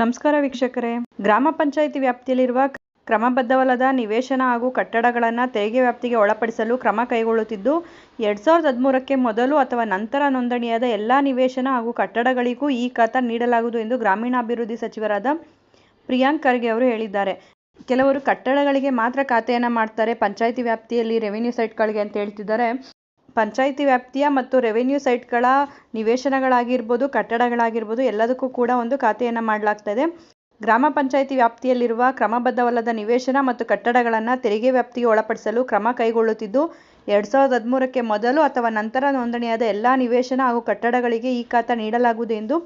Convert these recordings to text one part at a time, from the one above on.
ನಮಸ್ಕಾರ ವೀಕ್ಷಕರೇ. ಗ್ರಾಮ ಪಂಚಾಯಿತಿ ವ್ಯಾಪ್ತಿಯಲ್ಲಿರುವ ಕ್ರಮಬದ್ಧವಲ್ಲದ ನಿವೇಶನ ಹಾಗೂ ಕಟ್ಟಡಗಳನ್ನು ತೆರಿಗೆ ವ್ಯಾಪ್ತಿಗೆ ಒಳಪಡಿಸಲು ಕ್ರಮ ಕೈಗೊಳ್ಳುತ್ತಿದ್ದು, ಎರಡು ಸಾವಿರದ ಹದಿಮೂರಕ್ಕೆ ಮೊದಲು ಅಥವಾ ನಂತರ ನೋಂದಣಿಯಾದ ಎಲ್ಲ ನಿವೇಶನ ಹಾಗೂ ಕಟ್ಟಡಗಳಿಗೂ ಈ ಖಾತಾ ನೀಡಲಾಗುವುದು ಎಂದು ಗ್ರಾಮೀಣಾಭಿವೃದ್ಧಿ ಸಚಿವರಾದ ಪ್ರಿಯಾಂಕ್ ಖರ್ಗೆ ಅವರು ಹೇಳಿದ್ದಾರೆ. ಕೆಲವರು ಕಟ್ಟಡಗಳಿಗೆ ಮಾತ್ರ ಖಾತೆಯನ್ನು ಮಾಡ್ತಾರೆ, ಪಂಚಾಯಿತಿ ವ್ಯಾಪ್ತಿಯಲ್ಲಿ ರೆವಿನ್ಯೂ ಸೈಟ್ಗಳಿಗೆ ಅಂತ ಹೇಳ್ತಿದ್ದಾರೆ. ಪಂಚಾಯಿತಿ ವ್ಯಾಪ್ತಿಯ ಮತ್ತು ರೆವಿನ್ಯೂ ಸೈಟ್ಗಳ ನಿವೇಶನಗಳಾಗಿರ್ಬೋದು, ಕಟ್ಟಡಗಳಾಗಿರ್ಬೋದು, ಎಲ್ಲದಕ್ಕೂ ಕೂಡ ಒಂದು ಖಾತೆಯನ್ನು ಮಾಡಲಾಗ್ತಾ ಇದೆ. ಗ್ರಾಮ ಪಂಚಾಯಿತಿ ವ್ಯಾಪ್ತಿಯಲ್ಲಿರುವ ಕ್ರಮಬದ್ಧವಲ್ಲದ ನಿವೇಶನ ಮತ್ತು ಕಟ್ಟಡಗಳನ್ನು ತೆರಿಗೆ ವ್ಯಾಪ್ತಿಗೆ ಒಳಪಡಿಸಲು ಕ್ರಮ ಕೈಗೊಳ್ಳುತ್ತಿದ್ದು, ಎರಡು ಸಾವಿರದ ಹದಿಮೂರಕ್ಕೆ ಮೊದಲು ಅಥವಾ ನಂತರ ನೋಂದಣಿಯಾದ ಎಲ್ಲ ನಿವೇಶನ ಹಾಗೂ ಕಟ್ಟಡಗಳಿಗೆ ಈ ಖಾತಾ ನೀಡಲಾಗುವುದು ಎಂದು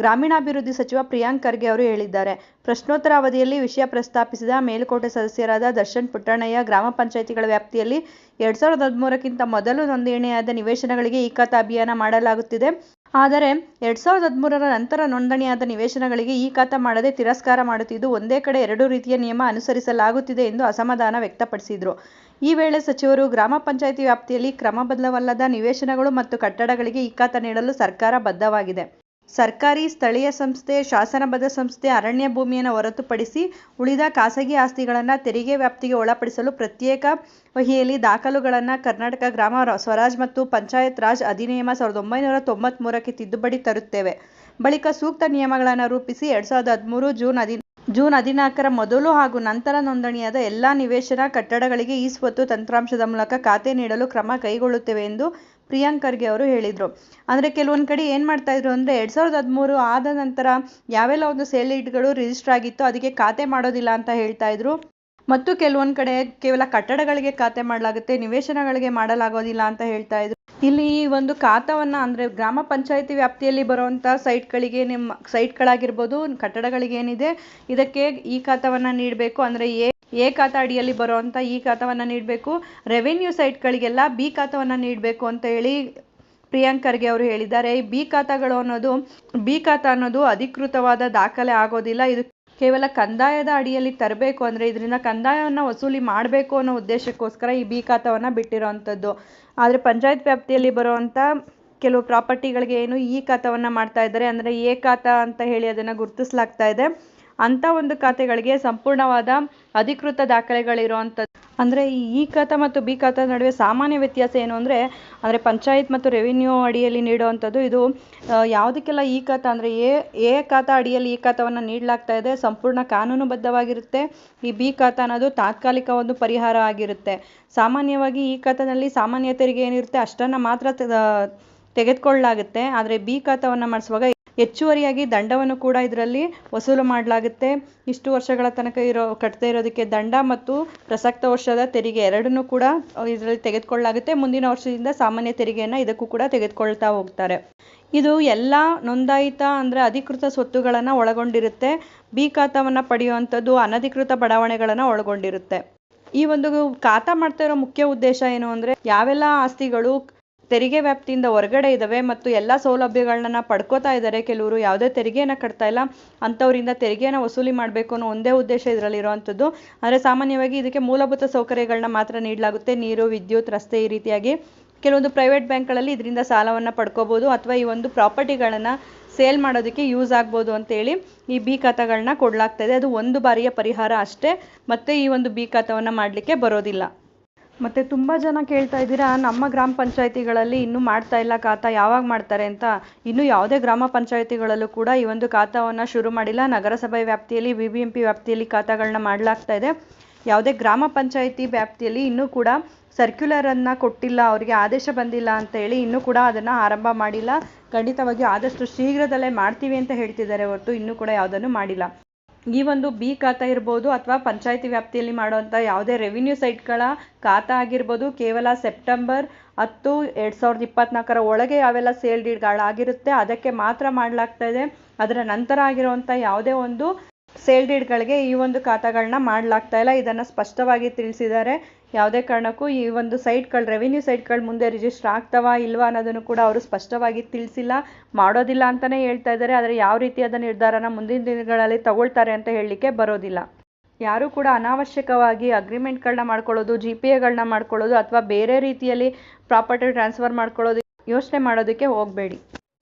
ಗ್ರಾಮೀಣಾಭಿವೃದ್ಧಿ ಸಚಿವ ಪ್ರಿಯಾಂಕ್ ಖರ್ಗೆ ಅವರು ಹೇಳಿದ್ದಾರೆ. ಪ್ರಶ್ನೋತ್ತರ ಅವಧಿಯಲ್ಲಿ ವಿಷಯ ಪ್ರಸ್ತಾಪಿಸಿದ ಮೇಲುಕೋಟೆ ಸದಸ್ಯರಾದ ದರ್ಶನ್ ಪುಟ್ಟಣ್ಣಯ್ಯ ಗ್ರಾಮ ಪಂಚಾಯಿತಿಗಳ ವ್ಯಾಪ್ತಿಯಲ್ಲಿ ಎರಡ್ ಸಾವಿರದ ಹದಿಮೂರಕ್ಕಿಂತ ಮೊದಲು ನೋಂದಣಿಯಾದ ನಿವೇಶನಗಳಿಗೆ ಈ ಖಾತಾ ಅಭಿಯಾನ ಮಾಡಲಾಗುತ್ತಿದೆ. ಆದರೆ ಎರಡ್ ಸಾವಿರದ ಹದಿಮೂರರ ನಂತರ ನೋಂದಣಿಯಾದ ನಿವೇಶನಗಳಿಗೆ ಈಕಾತ ಮಾಡದೆ ತಿರಸ್ಕಾರ ಮಾಡುತ್ತಿದ್ದು, ಒಂದೇ ಕಡೆ ಎರಡು ರೀತಿಯ ನಿಯಮ ಅನುಸರಿಸಲಾಗುತ್ತಿದೆ ಎಂದು ಅಸಮಾಧಾನ ವ್ಯಕ್ತಪಡಿಸಿದರು. ಈ ವೇಳೆ ಸಚಿವರು, ಗ್ರಾಮ ಪಂಚಾಯಿತಿ ವ್ಯಾಪ್ತಿಯಲ್ಲಿ ಕ್ರಮಬದ್ಧವಲ್ಲದ ನಿವೇಶನಗಳು ಮತ್ತು ಕಟ್ಟಡಗಳಿಗೆ ಈಕಾತ ನೀಡಲು ಸರ್ಕಾರ ಬದ್ಧವಾಗಿದೆ. ಸರ್ಕಾರಿ ಸ್ಥಳೀಯ ಸಂಸ್ಥೆ ಶಾಸನಬದ್ಧ ಸಂಸ್ಥೆ ಅರಣ್ಯ ಭೂಮಿಯನ್ನು ಹೊರತುಪಡಿಸಿ ಉಳಿದ ಖಾಸಗಿ ಆಸ್ತಿಗಳನ್ನು ತೆರಿಗೆ ವ್ಯಾಪ್ತಿಗೆ ಒಳಪಡಿಸಲು ಪ್ರತ್ಯೇಕ ವಹಿಯಲ್ಲಿ ದಾಖಲುಗಳನ್ನು ಕರ್ನಾಟಕ ಗ್ರಾಮ ಸ್ವರಾಜ್ ಮತ್ತು ಪಂಚಾಯತ್ ರಾಜ್ ಅಧಿನಿಯಮ ಸಾವಿರದ ಒಂಬೈನೂರ ತೊಂಬತ್ತ್ಮೂರಕ್ಕೆ ತಿದ್ದುಪಡಿ ತರುತ್ತೇವೆ. ಬಳಿಕ ಸೂಕ್ತ ನಿಯಮಗಳನ್ನು ರೂಪಿಸಿ ಎರಡು ಸಾವಿರದ ಹದಿಮೂರು ಜೂನ್ ಹದಿ, ಜೂನ್ ಹದಿನಾಲ್ಕರ ಮೊದಲು ಹಾಗೂ ನಂತರ ನೋಂದಣಿಯಾದ ಎಲ್ಲ ನಿವೇಶನ ಕಟ್ಟಡಗಳಿಗೆ ಈ ಸ್ವತ್ತು ತಂತ್ರಾಂಶದ ಮೂಲಕ ಖಾತೆ ನೀಡಲು ಕ್ರಮ ಕೈಗೊಳ್ಳುತ್ತೇವೆ ಎಂದು ಪ್ರಿಯಾಂಕ್ ಖರ್ಗೆ ಅವರು ಹೇಳಿದರು. ಅಂದರೆ ಕೆಲವೊಂದು ಕಡೆ ಏನು ಮಾಡ್ತಾಯಿದ್ರು ಅಂದರೆ ಎರಡು ಸಾವಿರದ ಹದಿಮೂರು ಆದ ನಂತರ ಯಾವೆಲ್ಲ ಒಂದು ಸೇಲ್ ಡೀಡ್ಗಳು ರಿಜಿಸ್ಟರ್ ಆಗಿತ್ತು ಅದಕ್ಕೆ ಖಾತೆ ಮಾಡೋದಿಲ್ಲ ಅಂತ ಹೇಳ್ತಾ ಇದ್ರು. ಮತ್ತು ಕೆಲವೊಂದು ಕಡೆ ಕೇವಲ ಕಟ್ಟಡಗಳಿಗೆ ಖಾತೆ ಮಾಡಲಾಗುತ್ತೆ, ನಿವೇಶನಗಳಿಗೆ ಮಾಡಲಾಗೋದಿಲ್ಲ ಅಂತ ಹೇಳ್ತಾ ಇದ್ರು. ಇಲ್ಲಿ ಈ ಒಂದು ಖಾತವನ್ನು ಅಂದರೆ ಗ್ರಾಮ ಪಂಚಾಯಿತಿ ವ್ಯಾಪ್ತಿಯಲ್ಲಿ ಬರುವಂಥ ಸೈಟ್ಗಳಿಗೆ ನಿಮ್ಮ, ಸೈಟ್ಗಳಾಗಿರ್ಬೋದು ಕಟ್ಟಡಗಳಿಗೆ ಏನಿದೆ ಇದಕ್ಕೆ ಈ ಖಾತವನ್ನು ನೀಡಬೇಕು. ಅಂದರೆ ಎ ಎ ಖಾತಾ ಅಡಿಯಲ್ಲಿ ಬರುವಂಥ ಈ ಖಾತಾವನ್ನು ನೀಡಬೇಕು. ರೆವೆನ್ಯೂ ಸೈಟ್ಗಳಿಗೆಲ್ಲ ಬಿ ಖಾತಾವನ್ನು ನೀಡಬೇಕು ಅಂತ ಹೇಳಿ ಪ್ರಿಯಾಂಕ್ ಖರ್ಗೆ ಅವರು ಹೇಳಿದ್ದಾರೆ. ಈ ಬಿ ಖಾತಾಗಳು ಅನ್ನೋದು, ಬಿ ಖಾತ ಅನ್ನೋದು ಅಧಿಕೃತವಾದ ದಾಖಲೆ ಆಗೋದಿಲ್ಲ. ಇದು ಕೇವಲ ಕಂದಾಯದ ಅಡಿಯಲ್ಲಿ ತರಬೇಕು ಅಂದರೆ ಇದರಿಂದ ಕಂದಾಯವನ್ನು ವಸೂಲಿ ಮಾಡಬೇಕು ಅನ್ನೋ ಉದ್ದೇಶಕ್ಕೋಸ್ಕರ ಈ ಬಿ ಖಾತಾವನ್ನು ಬಿಟ್ಟಿರೋವಂಥದ್ದು ಆದರೆ ಪಂಚಾಯತ್ ವ್ಯಾಪ್ತಿಯಲ್ಲಿ ಬರುವಂಥ ಕೆಲವು ಪ್ರಾಪರ್ಟಿಗಳಿಗೆ ಏನು ಈ ಖಾತಾವನ್ನು ಮಾಡ್ತಾ ಇದ್ದಾರೆ ಅಂದರೆ ಎ ಖಾತಾ ಅಂತ ಹೇಳಿ ಅದನ್ನು ಗುರುತಿಸಲಾಗ್ತಾ ಇದೆ. ಅಂಥ ಒಂದು ಖಾತೆಗಳಿಗೆ ಸಂಪೂರ್ಣವಾದ ಅಧಿಕೃತ ದಾಖಲೆಗಳಿರುವಂಥದ್ದು. ಅಂದರೆ ಈ ಖಾತೆ ಖಾತಾ ಮತ್ತು ಬಿ ಖಾತಾ ನಡುವೆ ಸಾಮಾನ್ಯ ವ್ಯತ್ಯಾಸ ಏನು ಅಂದರೆ ಅಂದರೆ ಪಂಚಾಯತ್ ಮತ್ತು ರೆವಿನ್ಯೂ ಅಡಿಯಲ್ಲಿ ನೀಡುವಂಥದ್ದು ಇದು ಯಾವುದಕ್ಕೆಲ್ಲ ಈ ಖಾತಾ ಅಂದರೆ ಎ ಎ ಖಾತಾ ಅಡಿಯಲ್ಲಿ ಈ ಖಾತಾವನ್ನು ನೀಡಲಾಗ್ತಾ ಇದೆ, ಸಂಪೂರ್ಣ ಕಾನೂನುಬದ್ಧವಾಗಿರುತ್ತೆ. ಈ ಬಿ ಖಾತಾ ಅನ್ನೋದು ತಾತ್ಕಾಲಿಕ ಒಂದು ಪರಿಹಾರ ಆಗಿರುತ್ತೆ. ಸಾಮಾನ್ಯವಾಗಿ ಈ ಖಾತಾದಲ್ಲಿ ಸಾಮಾನ್ಯ ತೆರಿಗೆ ಏನಿರುತ್ತೆ, ಅಷ್ಟನ್ನು ಮಾತ್ರ ತೆಗೆದುಕೊಳ್ಳಲಾಗುತ್ತೆ. ಆದರೆ ಬಿ ಖಾತಾವನ್ನು ಮಾಡಿಸುವಾಗ ಹೆಚ್ಚುವರಿಯಾಗಿ ದಂಡವನ್ನು ಕೂಡ ಇದರಲ್ಲಿ ವಸೂಲು ಮಾಡಲಾಗುತ್ತೆ. ಇಷ್ಟು ವರ್ಷಗಳ ತನಕ ಇರೋ ಕಟ್ಟದೇ ಇರೋದಕ್ಕೆ ದಂಡ ಮತ್ತು ಪ್ರಸಕ್ತ ವರ್ಷದ ತೆರಿಗೆ ಎರಡನ್ನೂ ಕೂಡ ಇದರಲ್ಲಿ ತೆಗೆದುಕೊಳ್ಳಲಾಗುತ್ತೆ. ಮುಂದಿನ ವರ್ಷದಿಂದ ಸಾಮಾನ್ಯ ತೆರಿಗೆಯನ್ನು ಇದಕ್ಕೂ ಕೂಡ ತೆಗೆದುಕೊಳ್ತಾ ಹೋಗ್ತಾರೆ. ಇದು ಎಲ್ಲ ನೋಂದಾಯಿತ ಅಂದರೆ ಅಧಿಕೃತ ಸ್ವತ್ತುಗಳನ್ನು ಒಳಗೊಂಡಿರುತ್ತೆ. ಬಿ ಖಾತಾವನ್ನು ಪಡೆಯುವಂಥದ್ದು ಅನಧಿಕೃತ ಬಡಾವಣೆಗಳನ್ನು ಒಳಗೊಂಡಿರುತ್ತೆ. ಈ ಒಂದು ಖಾತಾ ಮಾಡ್ತಾ ಇರೋ ಮುಖ್ಯ ಉದ್ದೇಶ ಏನು ಅಂದರೆ ಯಾವೆಲ್ಲ ಆಸ್ತಿಗಳು ತೆರಿಗೆ ವ್ಯಾಪ್ತಿಯಿಂದ ಹೊರಗಡೆ ಇದ್ದಾವೆ ಮತ್ತು ಎಲ್ಲ ಸೌಲಭ್ಯಗಳನ್ನ ಪಡ್ಕೋತಾ ಇದ್ದಾರೆ ಕೆಲವರು ಯಾವುದೇ ತೆರಿಗೆಯನ್ನು ಕಟ್ತಾ ಇಲ್ಲ. ಅಂಥವರಿಂದ ತೆರಿಗೆಯನ್ನು ವಸೂಲಿ ಮಾಡಬೇಕು ಅನ್ನೋ ಒಂದೇ ಉದ್ದೇಶ ಇದರಲ್ಲಿ ಇರುವಂಥದ್ದು. ಅಂದರೆ ಸಾಮಾನ್ಯವಾಗಿ ಇದಕ್ಕೆ ಮೂಲಭೂತ ಸೌಕರ್ಯಗಳನ್ನ ಮಾತ್ರ ನೀಡಲಾಗುತ್ತೆ. ನೀರು, ವಿದ್ಯುತ್, ರಸ್ತೆ ಈ ರೀತಿಯಾಗಿ ಕೆಲವೊಂದು ಪ್ರೈವೇಟ್ ಬ್ಯಾಂಕ್ಗಳಲ್ಲಿ ಇದರಿಂದ ಸಾಲವನ್ನು ಪಡ್ಕೋಬೋದು ಅಥವಾ ಈ ಒಂದು ಪ್ರಾಪರ್ಟಿಗಳನ್ನು ಸೇಲ್ ಮಾಡೋದಕ್ಕೆ ಯೂಸ್ ಆಗ್ಬೋದು ಅಂತೇಳಿ ಈ ಬಿ ಖಾತಾಗಳನ್ನ ಕೊಡಲಾಗ್ತಾಯಿದೆ ಅದು ಒಂದು ಬಾರಿಯ ಪರಿಹಾರ ಅಷ್ಟೇ. ಮತ್ತೆ ಈ ಒಂದು ಬಿ ಖಾತಾವನ್ನು ಮಾಡಲಿಕ್ಕೆ ಬರೋದಿಲ್ಲ. ಮತ್ತು ತುಂಬ ಜನ ಕೇಳ್ತಾ ಇದ್ದೀರಾ, ನಮ್ಮ ಗ್ರಾಮ ಪಂಚಾಯಿತಿಗಳಲ್ಲಿ ಇನ್ನೂ ಮಾಡ್ತಾ ಇಲ್ಲ ಖಾತಾ, ಯಾವಾಗ ಮಾಡ್ತಾರೆ ಅಂತ? ಇನ್ನೂ ಯಾವುದೇ ಗ್ರಾಮ ಪಂಚಾಯಿತಿಗಳಲ್ಲೂ ಕೂಡ ಈ ಒಂದು ಖಾತಾವನ್ನು ಶುರು ಮಾಡಿಲ್ಲ. ನಗರಸಭೆ ವ್ಯಾಪ್ತಿಯಲ್ಲಿ ಬಿ ಬಿ ಎಂ ಪಿ ವ್ಯಾಪ್ತಿಯಲ್ಲಿ ಖಾತಾಗಳನ್ನ ಮಾಡಲಾಗ್ತಾ ಇದೆ. ಯಾವುದೇ ಗ್ರಾಮ ಪಂಚಾಯಿತಿ ವ್ಯಾಪ್ತಿಯಲ್ಲಿ ಇನ್ನೂ ಕೂಡ ಸರ್ಕ್ಯುಲರನ್ನು ಕೊಟ್ಟಿಲ್ಲ, ಅವರಿಗೆ ಆದೇಶ ಬಂದಿಲ್ಲ ಅಂತ ಹೇಳಿ ಇನ್ನೂ ಕೂಡ ಅದನ್ನು ಆರಂಭ ಮಾಡಿಲ್ಲ. ಖಂಡಿತವಾಗಿ ಆದಷ್ಟು ಶೀಘ್ರದಲ್ಲೇ ಮಾಡ್ತೀವಿ ಅಂತ ಹೇಳ್ತಿದ್ದಾರೆ ಹೊರತು ಇನ್ನೂ ಕೂಡ ಯಾವುದನ್ನು ಮಾಡಿಲ್ಲ. ಈ ಒಂದು ಬಿ ಖಾತಾ ಇರ್ಬೋದು ಅಥವಾ ಪಂಚಾಯಿತಿ ವ್ಯಾಪ್ತಿಯಲ್ಲಿ ಮಾಡುವಂಥ ಯಾವುದೇ ರೆವಿನ್ಯೂ ಸೈಟ್ಗಳ ಖಾತಾ ಆಗಿರ್ಬೋದು, ಕೇವಲ ಸೆಪ್ಟೆಂಬರ್ ಹತ್ತು ಎರಡು ಸಾವಿರದ ಇಪ್ಪತ್ನಾಲ್ಕರ ಒಳಗೆ ಯಾವೆಲ್ಲ ಸೇಲ್ ಡೀಡ್ಗಳಾಗಿರುತ್ತೆ ಅದಕ್ಕೆ ಮಾತ್ರ ಮಾಡಲಾಗ್ತಾ ಇದೆ. ಅದರ ನಂತರ ಆಗಿರುವಂಥ ಯಾವುದೇ ಒಂದು ಸೇಲ್ ಡೀಡ್ಗಳಿಗೆ ಈ ಒಂದು ಖಾತಾಗಳನ್ನ ಮಾಡಲಾಗ್ತಾ ಇಲ್ಲ. ಇದನ್ನು ಸ್ಪಷ್ಟವಾಗಿ ತಿಳಿಸಿದ್ದಾರೆ. ಯಾವುದೇ ಕಾರಣಕ್ಕೂ ಈ ಒಂದು ಸೈಟ್ಗಳು ರೆವಿನ್ಯೂ ಸೈಟ್ಗಳು ಮುಂದೆ ರಿಜಿಸ್ಟರ್ ಆಗ್ತವಾ ಇಲ್ವಾ ಅನ್ನೋದನ್ನು ಕೂಡ ಅವರು ಸ್ಪಷ್ಟವಾಗಿ ತಿಳಿಸಿಲ್ಲ, ಮಾಡೋದಿಲ್ಲ ಅಂತಲೇ ಹೇಳ್ತಾ ಇದ್ದಾರೆ. ಆದರೆ ಯಾವ ರೀತಿಯಾದ ನಿರ್ಧಾರನ ಮುಂದಿನ ದಿನಗಳಲ್ಲಿ ತಗೊಳ್ತಾರೆ ಅಂತ ಹೇಳಲಿಕ್ಕೆ ಬರೋದಿಲ್ಲ. ಯಾರೂ ಕೂಡ ಅನಾವಶ್ಯಕವಾಗಿ ಅಗ್ರಿಮೆಂಟ್ಗಳನ್ನ ಮಾಡ್ಕೊಳ್ಳೋದು ಜಿ ಪಿ ಎಗಳನ್ನ ಮಾಡ್ಕೊಳ್ಳೋದು ಅಥವಾ ಬೇರೆ ರೀತಿಯಲ್ಲಿ ಪ್ರಾಪರ್ಟಿ ಟ್ರಾನ್ಸ್ಫರ್ ಮಾಡ್ಕೊಳ್ಳೋದು ಯೋಚನೆ ಮಾಡೋದಕ್ಕೆ ಹೋಗಬೇಡಿ.